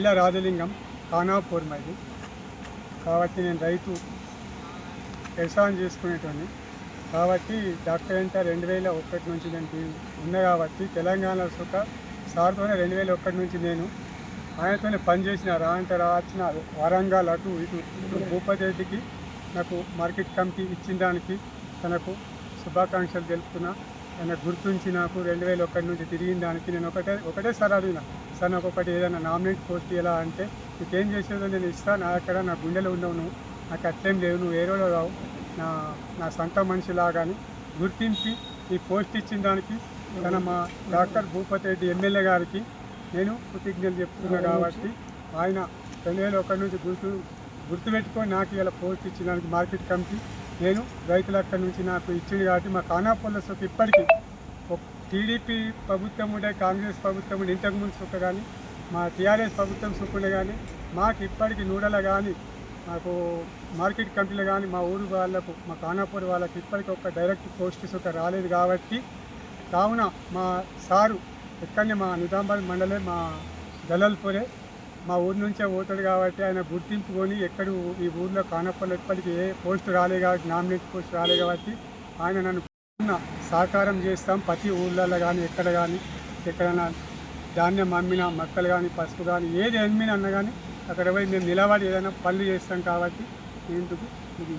జిల్లా రాజలింగం ఖానాపూర్ మైది కాబట్టి నేను రైతు వ్యవసాయం చేసుకునేటోని కాబట్టి డాక్టర్ అంటే రెండు వేల ఒకటి నుంచి నేను దీ- ఉన్నా కాబట్టి తెలంగాణ సుఖ సార్తోనే రెండు వేల ఒకటి నుంచి నేను ఆయనతోనే పనిచేసిన రా అంటే వరంగల్ అటు ఇటు భూపతి రెడ్డికి నాకు మార్కెట్ కమిటీ ఇచ్చిన దానికి తనకు శుభాకాంక్షలు తెలుపుతున్నా. నన్ను గుర్తుంచి నాకు రెండు వేల ఒకటి నుంచి తిరిగిన దానికి నేను ఒకటే ఒకటే సార్ అడిగిన సార్ నాకు ఒకటి ఏదైనా నామినేట్ పోస్ట్ ఎలా అంటే నీకేం చేసేదో నేను ఇస్తాను నా అక్కడ నా గుండెలో ఉండవు నువ్వు నాకు అట్లేం లేవు నువ్వు ఏ రోజు రావు నా నా సొంత మనిషిలాగాని గుర్తించి ఈ పోస్ట్ ఇచ్చిన దానికి తన మా డాక్టర్ భూపతి రెడ్డి ఎమ్మెల్యే గారికి నేను కృతజ్ఞతలు చెప్తున్నా కాబట్టి ఆయన రెండు వేల ఒకటి నుంచి గుర్తు గుర్తుపెట్టుకొని నాకు ఇలా పోస్ట్ ఇచ్చిన దానికి మార్కెట్ కమిటీ నేను రైతుల అక్కడి నుంచి నాకు ఇచ్చింది కాబట్టి మా కానాపూర్లో సొక్క ఇప్పటికీ ఒక టీడీపీ ప్రభుత్వం ఉండే కాంగ్రెస్ ప్రభుత్వం ఉండే ఇంతకుముందు సొక్క కానీ మా టీఆర్ఎస్ ప్రభుత్వం సొక్కుండే కానీ మాకు ఇప్పటికీ నూడల కానీ మాకు మార్కెట్ కంపెనీలు కానీ మా ఊరు వాళ్ళకు మా కానాపూర్ వాళ్ళకి ఇప్పటికీ ఒక డైరెక్ట్ పోస్ట్ సొక్క రాలేదు కాబట్టి కావున మా సారు ఎక్కడనే మా నిజామాబాద్ మండలే మా దళల్పూరే మా ఊరి నుంచే పోతాడు కాబట్టి ఆయన గుర్తింపుకొని ఎక్కడ ఈ ఊర్లో కానప్పలు ఎప్పటికీ ఏ పోస్ట్ రాలే కాబట్టి నామినేట్ పోస్ట్ రాలే కాబట్టి ఆయన నన్ను పూర్ణ సహకారం చేస్తాం. ప్రతి ఊర్లలో కానీ ఎక్కడ కానీ ఎక్కడైనా ధాన్యం అమ్మినా మొక్కలు కానీ పసుపు కానీ ఏది అమ్మినా అన్న కానీ అక్కడ పోయి మేము నిలబడి ఏదైనా పనులు చేస్తాం కాబట్టి ఇందుకు